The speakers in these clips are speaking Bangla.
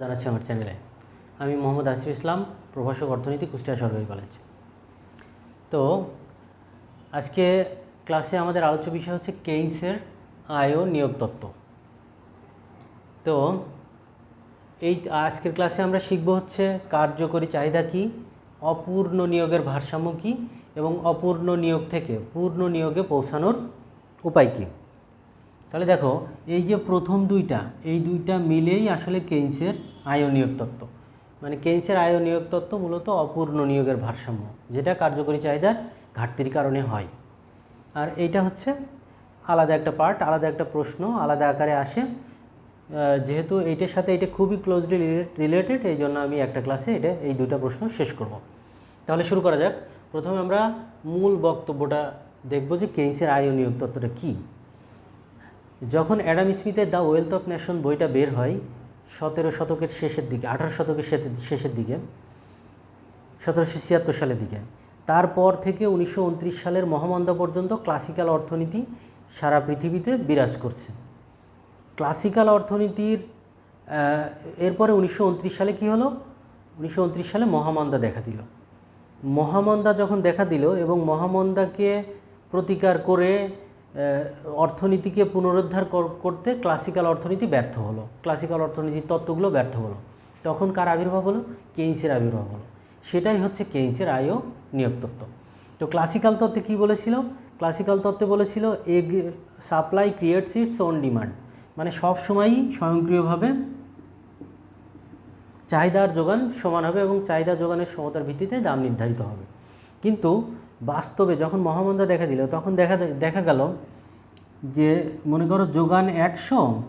জানাচ্ছি আমার চ্যানেলে। আমি মোহাম্মদ আসিফ ইসলাম, প্রভাষক অর্থনীতি, কুষ্টিয়া সরকারি কলেজ। তো, আজকে ক্লাসে আমাদের আলোচ্য বিষয় হচ্ছে কেইসের আয় ও নিয়োগ তত্ত্ব। তো, এই আজকের ক্লাসে আমরা শিখব হচ্ছে কার্যকরী চাহিদা কী, অপূর্ণ নিয়োগের ভারসাম্য কী এবং অপূর্ণ নিয়োগ থেকে পূর্ণ নিয়োগে পৌঁছানোর উপায় কী। তাহলে দেখো, এই যে প্রথম দুইটা, এই দুইটা মিলেই আসলে কেইন্সের নিয়োগ তত্ত্ব। মানে কেইন্সের নিয়োগ তত্ত্ব মূলত অপূর্ণ নিয়োগের ভারসাম্য, যেটা কার্যকরী চাহিদার ঘাটতির কারণে হয়। আর এইটা হচ্ছে আলাদা একটা পার্ট আলাদা একটা প্রশ্ন, আলাদা আকারে আসে। যেহেতু এইটার সাথে এটা খুবই ক্লোজলি রিলেটেড এই জন্য আমি একটা ক্লাসে এটা, এই দুইটা প্রশ্ন শেষ করব। তাহলে শুরু করা যাক। প্রথমে আমরা মূল বক্তব্যটা দেখব যে কেইন্সের নিয়োগ তত্ত্বটা কী। যখন অ্যাডাম স্মিথের দ্য ওয়েলথ অফ নেশন বইটা বের হয়, সতেরো শতকের শেষের দিকে, আঠারো শতকের শেষের- দিকে, সতেরোশো ছিয়াত্তর সালের দিকে। তারপর থেকে উনিশশো উনত্রিশ সালের মহামন্দা পর্যন্ত ক্লাসিক্যাল অর্থনীতি সারা পৃথিবীতে বিরাজ করছে। ক্লাসিক্যাল অর্থনীতির এরপরে উনিশশো উনত্রিশ সালে কি হলো? উনিশশো উনত্রিশ সালে মহামন্দা দেখা দিল। মহামন্দা যখন দেখা দিল এবং মহামন্দাকে প্রতিকার করে অর্থনীতিকে পুনরুদ্ধার করতে ক্লাসিক্যাল অর্থনীতি ব্যর্থ হলো। ক্লাসিক্যাল অর্থনীতির তত্ত্বগুলো ব্যর্থ হলো। তখন কার আবির্ভাব হলো, কেইন্সের আবির্ভাব হলো। সেটাই হচ্ছে কেইন্সের আয় ও নিয়োগ তত্ত্ব। তো ক্লাসিক্যাল তত্ত্বে কী বলেছিল? ক্লাসিক্যাল তত্ত্বে বলেছিল egg supply creates its own demand মানে সব সময়ই স্বয়ংক্রিয়ভাবে চাহিদার যোগান সমান হবে এবং চাহিদা যোগানের সমতার ভিত্তিতে দাম নির্ধারিত হবে। কিন্তু বাস্তবে যখন মহামন্দা দেখা দিল, তখন দেখা দেখা গেল যে, মনে করো যোগান একশো,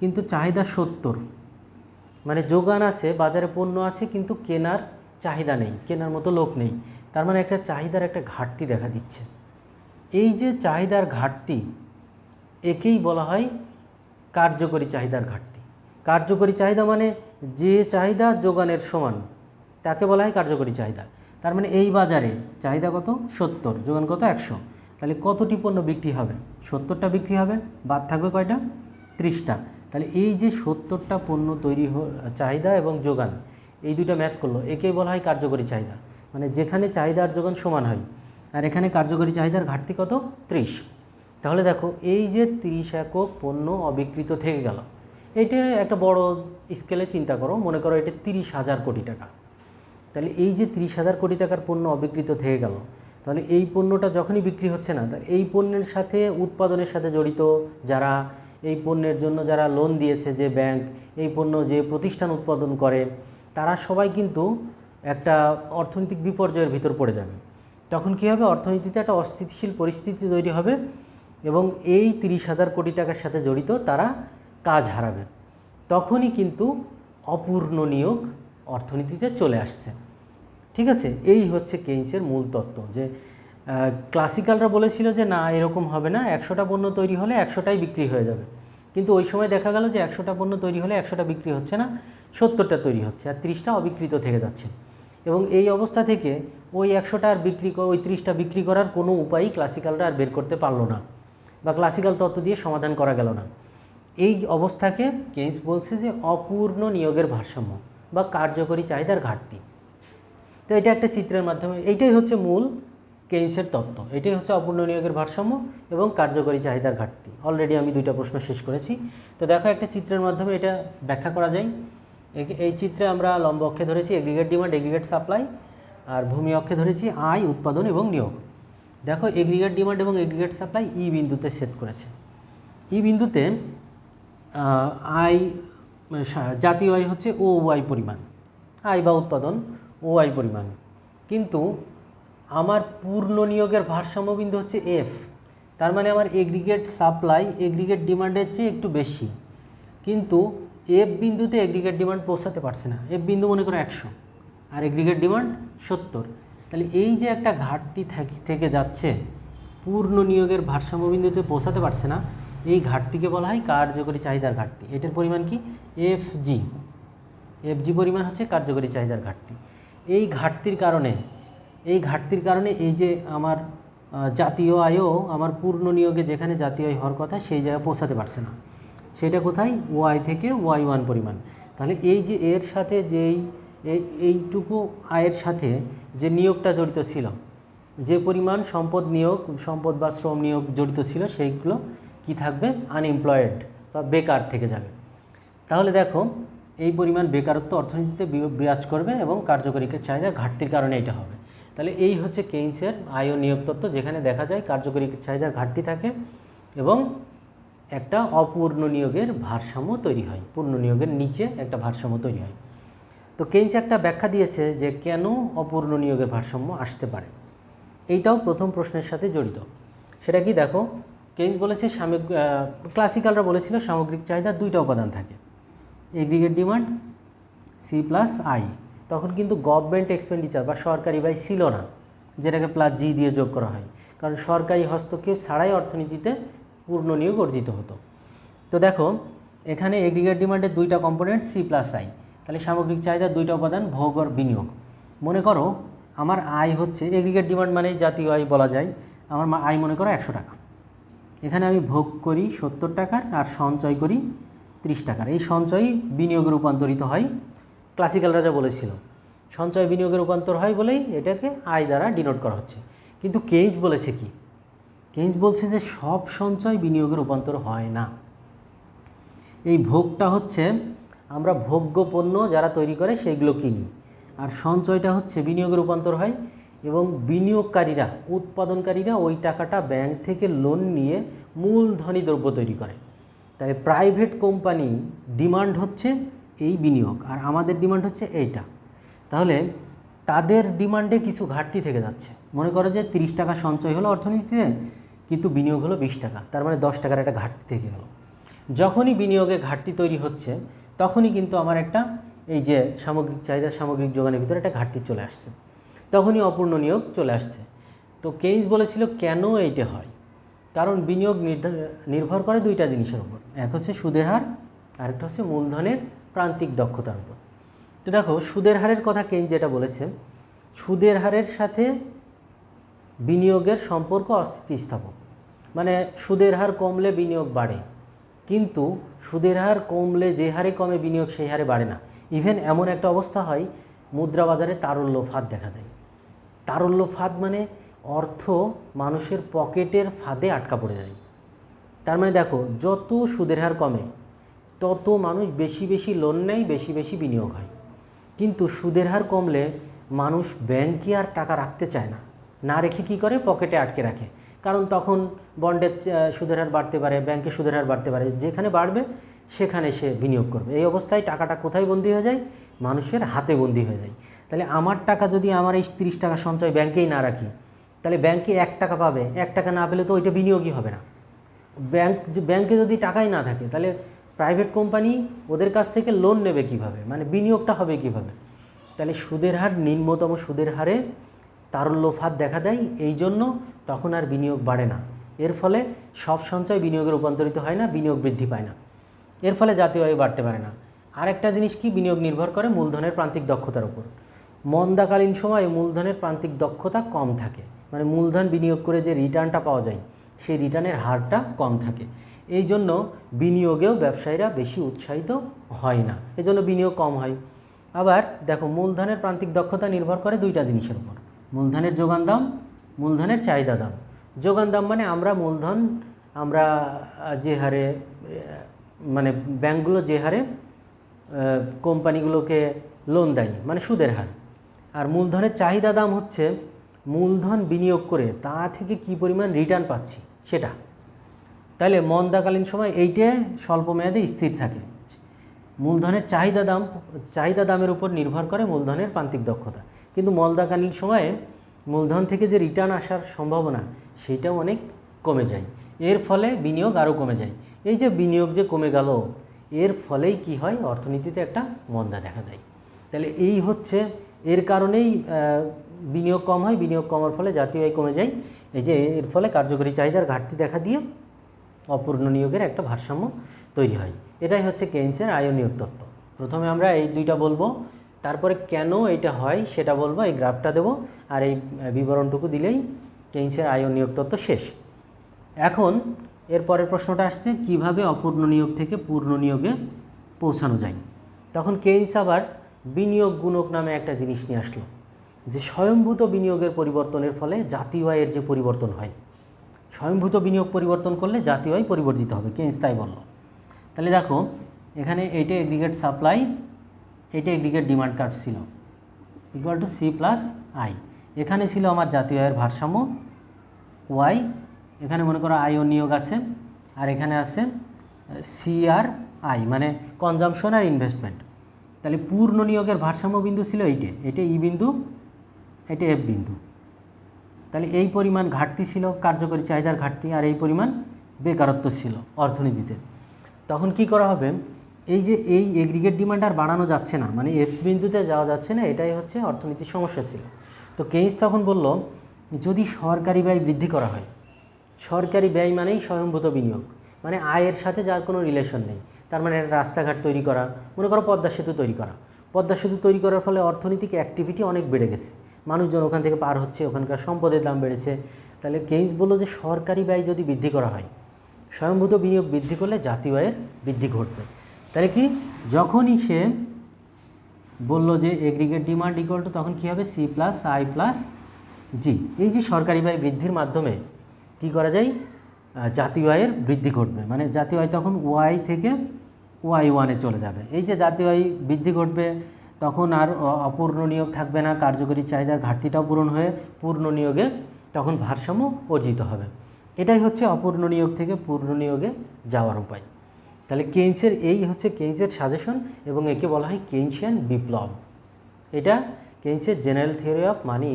কিন্তু চাহিদা সত্তর। মানে যোগান আছে, বাজারে পণ্য আছে, কিন্তু কেনার চাহিদা নেই, কেনার মতো লোক নেই। তার মানে একটা চাহিদার একটা ঘাটতি দেখা দিচ্ছে। এই যে চাহিদার ঘাটতি, একেই বলা হয় কার্যকরী চাহিদার ঘাটতি। কার্যকরী চাহিদা মানে যে চাহিদা যোগানের সমান, তাকে বলা হয় কার্যকরী চাহিদা। তার মানে এই বাজারে চাহিদা কত? সত্তর। যোগান কত? একশো। তাহলে কতটি পণ্য বিক্রি হবে? সত্তরটা বিক্রি হবে, বাদ থাকবে কয়টা? ত্রিশটা। তাহলে এই যে সত্তরটা পণ্য তৈরি চাহিদা এবং যোগান, এই দুইটা ম্যাচ করল। একেই বলা হয় কার্যকরী চাহিদা। মানে যেখানে চাহিদা আর যোগান সমান হয়, আর এখানে কার্যকরী চাহিদার ঘাটতি কত? ত্রিশ। তাহলে দেখো, এই যে তিরিশ একক পণ্য অবিকৃত থেকে গেল। এটা একটা বড় স্কেলে চিন্তা করো। মনে করো এটা তিরিশ হাজার কোটি টাকা। তাহলে এই যে তিরিশ হাজার কোটি টাকার পণ্য অবিকৃত থেকে গেল, তাহলে এই পণ্যটা যখনই বিক্রি হচ্ছে না তার এই পণ্যের সাথে উৎপাদনের সাথে জড়িত যারা, এই পণ্যের জন্য যারা লোন দিয়েছে যে ব্যাংক এই পণ্য যে প্রতিষ্ঠান উৎপাদন করে, তারা সবাই কিন্তু একটা অর্থনৈতিক বিপর্যয়ের ভিতর পড়ে যাবে। তখন কী হবে? অর্থনীতিতে একটা অস্থিতিশীল পরিস্থিতি তৈরি হবে এবং এই তিরিশ হাজার কোটি টাকার সাথে জড়িত তারা কাজ হারাবে। তখনই কিন্তু অপূর্ণ নিয়োগ অর্থনীতিতে চলে আসছে। ঠিক আছে? এই হচ্ছে কেইন্সের মূল তত্ত্ব যে ক্লাসিক্যালরা বলেছিল যে, না, এরকম হবে না। একশোটা পণ্য তৈরি হলে একশোটাই বিক্রি হয়ে যাবে। কিন্তু ওই সময় দেখা গেল যে, একশোটা পণ্য তৈরি হলে একশোটা বিক্রি হচ্ছে না, সত্তরটা তৈরি হচ্ছে, আর ত্রিশটা অবিকৃত থেকে যাচ্ছে। এবং এই অবস্থা থেকে ওই একশোটা আর বিক্রি ওই ত্রিশটা বিক্রি করার কোনো উপায়ই ক্লাসিক্যালরা আর বের করতে পারল না বা ক্লাসিক্যাল তত্ত্ব দিয়ে সমাধান করা গেল না। এই অবস্থাকে কেইন্স বলছে যে, অপূর্ণ নিয়োগের ভারসাম্য বা কার্যকরী চাহিদার ঘাটতি। তো এটা একটা চিত্রের মাধ্যমে, এইটাই হচ্ছে মূল কেইন্সের তত্ত্ব। এটাই হচ্ছে অপূর্ণ নিয়োগের ভারসাম্য এবং কার্যকরী চাহিদার ঘাটতি। অলরেডি আমি দুইটা প্রশ্ন শেষ করেছি। তো দেখো একটা চিত্রের মাধ্যমে এটা ব্যাখ্যা করা যায়। এই- চিত্রে আমরা লম্ব অক্ষে ধরেছি এগ্রিগেট ডিমান্ড এগ্রিগেট সাপ্লাই আর ভূমি অক্ষে ধরেছি আয়, উৎপাদন এবং নিয়োগ। দেখো এগ্রিগেট ডিমান্ড এবং এগ্রিগেট সাপ্লাই ই বিন্দুতে সেট করেছে। ই বিন্দুতে আয়, জাতীয় আয় হচ্ছে ও ওয়াই পরিমাণ। আয় বা উৎপাদন ও আই পরিমাণ। কিন্তু আমার পূর্ণ নিয়োগের ভারসাম্য বিন্দু হচ্ছে এফ। তার মানে আমার এগ্রিগেট সাপ্লাই এগ্রিগেট ডিমান্ডের চেয়ে একটু বেশি। কিন্তু এফ বিন্দুতে এগ্রিগেট ডিমান্ড পৌঁছাতে পারছে না। এফ বিন্দু মনে করো একশো, আর এগ্রিগেট ডিমান্ড সত্তর। তাহলে এই যে একটা ঘাটতি থাকি- থেকে যাচ্ছে, পূর্ণ নিয়োগের ভারসাম্য বিন্দুতে পৌঁছাতে পারছে না, এই ঘাটতিকে বলা হয় কার্যকরী চাহিদার ঘাটতি। এটার পরিমাণ কি? F G. এফ জি পরিমাণ হচ্ছে কার্যকরী চাহিদার ঘাটতি। এই ঘাটতির কারণে, এই ঘাটতির কারণে এই যে আমার জাতীয় আয়ও, আমার পূর্ণ নিয়োগে যেখানে জাতীয় আয় হওয়ার কথা সেই জায়গায় পৌঁছাতে পারছে না। সেটা কোথায়? ওয়াই থেকে ওয়াই ওয়ান পরিমাণ। তাহলে এই যে এর সাথে যেই, এই- এইটুকু আয়ের সাথে যে নিয়োগটা জড়িত ছিল, যে পরিমাণ সম্পদ নিয়োগ, সম্পদ বা শ্রম নিয়োগ জড়িত ছিল সেইগুলো কি থাকবে? আনএমপ্লয়েড বা বেকার থেকে যাবে। তাহলে দেখো এই পরিমাণ বেকারত্ব অর্থনীতিতে বিরাজ করবে এবং কার্যকরীকে চাহিদা ঘাটতির কারণে এটা হবে। তাহলে এই হচ্ছে কেইন্সের আয় ও নিয়োগ তত্ত্ব, যেখানে দেখা যায় কার্যকরী চাহিদার ঘাটতি থাকে এবং একটা অপূর্ণ নিয়োগের ভারসাম্য তৈরি হয়। পূর্ণ নিয়োগের নিচে একটা ভারসাম্য তৈরি হয়। তো কেইন্স একটা ব্যাখ্যা দিয়েছে যে কেন অপূর্ণ নিয়োগের ভারসাম্য আসতে পারে। এইটাও প্রথম প্রশ্নের সাথে জড়িত। সেটা কি দেখো? কেইন্স বলেছে সামগ্রিক ক্লাসিক্যালরা বলেছিল সামগ্রিক চাহিদার দুইটা উপাদান থাকে। Aggregate demand C plus I তখন কিন্তু গভর্নমেন্ট এক্সপেন্ডিচার বা সরকারি ব্যয় ছিল না, যেটাকে প্লাস জি দিয়ে যোগ করা হয়। কারণ সরকারি হস্তক্ষেপ ছাড়াই অর্থনীতিতে পূর্ণ নিয়োগ অর্জিত হতো। তো দেখো, এখানে এগ্রিগেট ডিমান্ডের দুইটা কম্পোনেন্ট সি প্লাস আই তাহলে সামগ্রিক চাহিদার দুইটা উপাদান, ভোগ আর বিনিয়োগ। মনে করো, আমার আয় হচ্ছে এগ্রিগেট ডিমান্ড মানে জাতীয় আয় বলা যায়, আমার আয় মনে করো একশো টাকা। এখানে আমি ভোগ করি সত্তর টাকার আর সঞ্চয় করি ত্রিশ টাকার। এই সঞ্চয় বিনিয়োগে রূপান্তরিত হয়। ক্লাসিক্যাল রাজা বলেছিল, সঞ্চয় বিনিয়োগে রূপান্তর হয় বলেই এটাকে আয় দ্বারা ডিনোট করা হচ্ছে। কিন্তু কেইজ বলেছে কি? কেইজ বলছে যে সব সঞ্চয় বিনিয়োগে রূপান্তর হয় না। এই ভোগটা হচ্ছে, আমরা ভোগ্য পণ্য যারা তৈরি করে সেইগুলো কিনি। আর সঞ্চয়টা হচ্ছে বিনিয়োগে রূপান্তর হয় এবং বিনিয়োগকারীরা, উৎপাদনকারীরা ওই টাকাটা ব্যাংক থেকে লোন নিয়ে মূলধনী দ্রব্য তৈরি করে। তাই প্রাইভেট কোম্পানি ডিমান্ড হচ্ছে এই বিনিয়োগ, আর আমাদের ডিমান্ড হচ্ছে এইটা। তাহলে তাদের ডিমান্ডে কিছু ঘাটতি থেকে যাচ্ছে। মনে করো যে তিরিশ টাকা সঞ্চয় হলো অর্থনীতিতে, কিন্তু বিনিয়োগ হলো বিশ টাকা, তার মানে দশ টাকার একটা ঘাটতি থেকে গেলো। যখনই বিনিয়োগে ঘাটতি তৈরি হচ্ছে, তখনই কিন্তু আমার একটা এই যে সামগ্রিক চাহিদা, সামগ্রিক যোগানের ভিতরে একটা ঘাটতি চলে আসছে। তখনই অপূর্ণ নিয়োগ চলে আসছে। তো কেইস বলেছিল, কেন এইটা হয়? কারণ বিনিয়োগ নির্ভর করে দুইটা জিনিসের উপর। এক হচ্ছে সুদের হার, আরেকটা হচ্ছে মূলধনের প্রান্তিক দক্ষতার উপর। তো দেখো, সুদের হারের কথা কেইন যেটা বলেছে সুদের হারের সাথে বিনিয়োগের সম্পর্ক অস্থিতিস্থাপক। মানে সুদের হার কমলে বিনিয়োগ বাড়ে, কিন্তু সুদের হার কমলে যে হারে কমে বিনিয়োগ, সেই হারে বাড়ে না। ইভেন এমন একটা অবস্থা হয়, মুদ্রা বাজারে তারল্য ফাঁদ দেখা দেয়। তারল্য ফাঁদ মানে অর্থ মানুষের পকেটের ফাঁদে আটকা পড়ে যায়। তার মানে দেখো, যত সুদের হার কমে, তত মানুষ বেশি বেশি লোন নেয়, বেশি বেশি বিনিয়োগ হয়। কিন্তু সুদের হার কমলে মানুষ ব্যাংকে আর টাকা রাখতে চায় না। না রেখে কী করে? পকেটে আটকে রাখে। কারণ তখন বন্ডের সুদের হার বাড়তে পারে, ব্যাংকে সুদের হার বাড়তে পারে, যেখানে বাড়বে, সেখানে সে বিনিয়োগ করবে। এই অবস্থায় টাকাটা কোথায় বন্দি হয়ে যায়? মানুষের হাতে বন্দি হয়ে যায়। তাহলে আমার টাকা যদি আমার এই তিরিশ টাকা সঞ্চয় ব্যাংকেই না রাখি তাহলে ব্যাংকে এক টাকা পাবে, এক টাকা না পেলে তো ওইটা বিনিয়োগই হবে না। ব্যাংক ব্যাংকে যদি টাকাই না থাকে, তাহলে প্রাইভেট কোম্পানি ওদের কাছ থেকে লোন নেবে কীভাবে? মানে বিনিয়োগটা হবে কীভাবে? তাহলে সুদের হার, নিম্নতম সুদের হারে তারল্য ফাঁদ দেখা দেয়, এই জন্য তখন আর বিনিয়োগ বাড়ে না। এর ফলে সব সঞ্চয় বিনিয়োগে রূপান্তরিত হয় না, বিনিয়োগ বৃদ্ধি পায় না। এর ফলে জাতীয় আয় বাড়তে পারে না। আরেকটা জিনিস কি? বিনিয়োগ নির্ভর করে মূলধনের প্রান্তিক দক্ষতার উপর। মন্দাকালীন সময়ে মূলধনের প্রান্তিক দক্ষতা কম থাকে। মানে মূলধন বিনিয়োগ করে যে রিটার্নটা পাওয়া যায়, সেই রিটার্নের হারটা কম থাকে। এই জন্য বিনিয়োগেও ব্যবসায়ীরা বেশি উৎসাহিত হয় না। এই জন্য বিনিয়োগ কম হয়। আবার দেখো, মূলধনের প্রান্তিক দক্ষতা নির্ভর করে দুইটা জিনিসের উপর। মূলধনের যোগান দাম, মূলধনের চাহিদা দাম। যোগান দাম মানে আমরা মূলধন, আমরা যে হারে মানে ব্যাংকগুলো যে হারে কোম্পানিগুলোকে লোন দেয় মানে সুদের হার। আর মূলধনের চাহিদা দাম হচ্ছে মূলধন বিনিয়োগ করে তা থেকে কি পরিমাণ রিটার্ন পাচ্ছি সেটা। তাহলে মন্দাকালীন সময় এইটা স্বল্প মেয়াদে স্থির থাকে। মূলধনের চাহিদা দাম, চাহিদা দামের উপর নির্ভর করে মূলধনের প্রান্তিক দক্ষতা। কিন্তু মন্দাকালীন সময়ে মূলধন থেকে যে রিটার্ন আসার সম্ভাবনা, সেটাও অনেক কমে যায়। এর ফলে বিনিয়োগ আরও কমে যায়। এই যে বিনিয়োগ যে কমে গেল, এর ফলেই কি হয়? অর্থনীতিতে একটা মন্দা দেখা দেয়। তাহলে এই হচ্ছে, এর কারণেই বিনিয়োগ কম হয়, বিনিয়োগ কমার ফলে জাতীয় আয় কমে যায়। এই যে এর ফলে কার্যকরী চাহিদার ঘাটতি দেখা দিয়ে অপূর্ণ নিয়োগের একটা ভারসাম্য তৈরি হয়। এটাই হচ্ছে কেইন্সের আয় নিয়োগ তত্ত্ব। প্রথমে আমরা এই দুইটা বলব, তারপরে কেন এটা হয় সেটা বলব, এই গ্রাফটা দেবো, আর এই বিবরণটুকু দিলেই কেইন্সের আয় নিয়োগ তত্ত্ব শেষ। এখন এর পরের প্রশ্নটা আসছে, কীভাবে অপূর্ণ নিয়োগ থেকে পূর্ণ নিয়োগে পৌঁছানো যায়? তখন কেইন্স আবার বিনিয়োগ গুণক নামে একটা জিনিস নিয়ে আসলো। যে স্বয়ংভূত বিনিয়োগের পরিবর্তনের ফলে জাতীয় আয়ের যে পরিবর্তন হয় স্বয়ংভূত বিনিয়োগ পরিবর্তন করলে জাতীয় আয় পরিবর্তিত হবে কেইন্স তাই বলল। তাহলে দেখো, এখানে এইটা এগ্রিগেট সাপ্লাই এইটা এগ্রিগেট ডিমান্ড কার্ভ ছিল equal to C plus I এখানে ছিল আমার জাতীয় আয়ের ভারসাম্য ওয়াই এখানে মনে করো আই ও নিয়োগ আছে, আর এখানে আছে সি আর আই মানে কনজামশন আর ইনভেস্টমেন্ট তাহলে পূর্ণ নিয়োগের ভারসাম্য বিন্দু ছিল এইটে এটা ই বিন্দু এটা এফ বিন্দু। তাহলে এই পরিমাণ ঘাটতি ছিল, কার্যকরী চাহিদার ঘাটতি, আর এই পরিমাণ বেকারত্ব ছিল অর্থনীতিতে। তখন কি করা হবে? এই যে এই এগ্রিগেট ডিমান্ড আর বাড়ানো যাচ্ছে না মানে এফ বিন্দুতে যাওয়া যাচ্ছে না, এটাই হচ্ছে অর্থনীতির সমস্যা ছিল। তো কেইন্স তখন বলল, যদি সরকারি ব্যয় বৃদ্ধি করা হয়, সরকারি ব্যয় মানেই স্বয়ংভূত বিনিয়োগ মানে আয়ের সাথে যার কোনো রিলেশন নেই, তার মানে একটা রাস্তাঘাট তৈরি করা, মনে করো পদ্মা সেতু তৈরি করা। পদ্মা সেতু তৈরি করার ফলে অর্থনৈতিক অ্যাক্টিভিটি অনেক বেড়ে গেছে। মানুষজন ওখান থেকে পার হচ্ছে, ওখানকার সম্পদের দাম বেড়েছে। তাহলে কেইন্স বলল যে সরকারি ব্যয় যদি বৃদ্ধি করা হয়, স্বয়ংভূত বিনিয়োগ বৃদ্ধি করলে জাতীয় আয়ের বৃদ্ধি ঘটবে। তাহলে কি? যখনই সে বলল যে এগ্রিগেট ডিমান্ড ইকুয়াল টু তখন কী হবে? C plus I plus G এই যে সরকারি ব্যয় বৃদ্ধির মাধ্যমে কি করা যায়? জাতীয় আয়ের বৃদ্ধি ঘটবে। মানে জাতীয় আয় তখন ওয়াই থেকে ওয়াই ওয়ানে চলে যাবে। এই যে জাতীয় আয় বৃদ্ধি ঘটবে তখন আর অপূর্ণ নিয়োগ থাকবে না, কার্যকরী চাহিদার ঘাটতিটাও পূরণ হয়ে পূর্ণ নিয়োগে তখন ভারসাম্য অর্জিত হবে। এটাই হচ্ছে অপূর্ণ নিয়োগ থেকে পূর্ণ নিয়োগে যাওয়ার উপায়। তাহলে কেইন্সের এই হচ্ছে কেইন্সের সাজেশন এবং একে বলা হয় কেইনশিয়ান বিপ্লব। এটা কেইন্সের general theory of money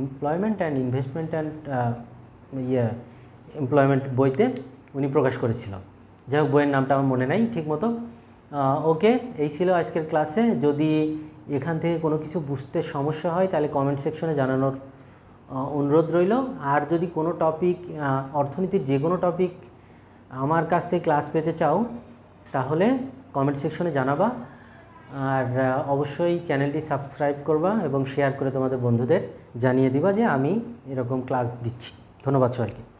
employment and investment and ইয়ে এমপ্লয়মেন্ট বইতে উনি প্রকাশ করেছিল। যাই হোক, বইয়ের নামটা আমার মনে নাই ঠিক মতো ওকে, এই ছিল আজকের ক্লাসে। যদি এখান থেকে কোনো কিছু বুঝতে সমস্যা হয়, তাহলে কমেন্ট সেকশনে জানানোর অনুরোধ রইল। আর যদি কোনো টপিক অর্থনীতির যে কোনো টপিক আমার কাছ থেকে ক্লাস পেতে চাও, তাহলে কমেন্ট সেকশনে জানাবা। আর অবশ্যই চ্যানেলটি সাবস্ক্রাইব করবা এবং শেয়ার করে তোমাদের বন্ধুদের জানিয়ে দিবা যে আমি এরকম ক্লাস দিচ্ছি। ধন্যবাদ সবাইকে।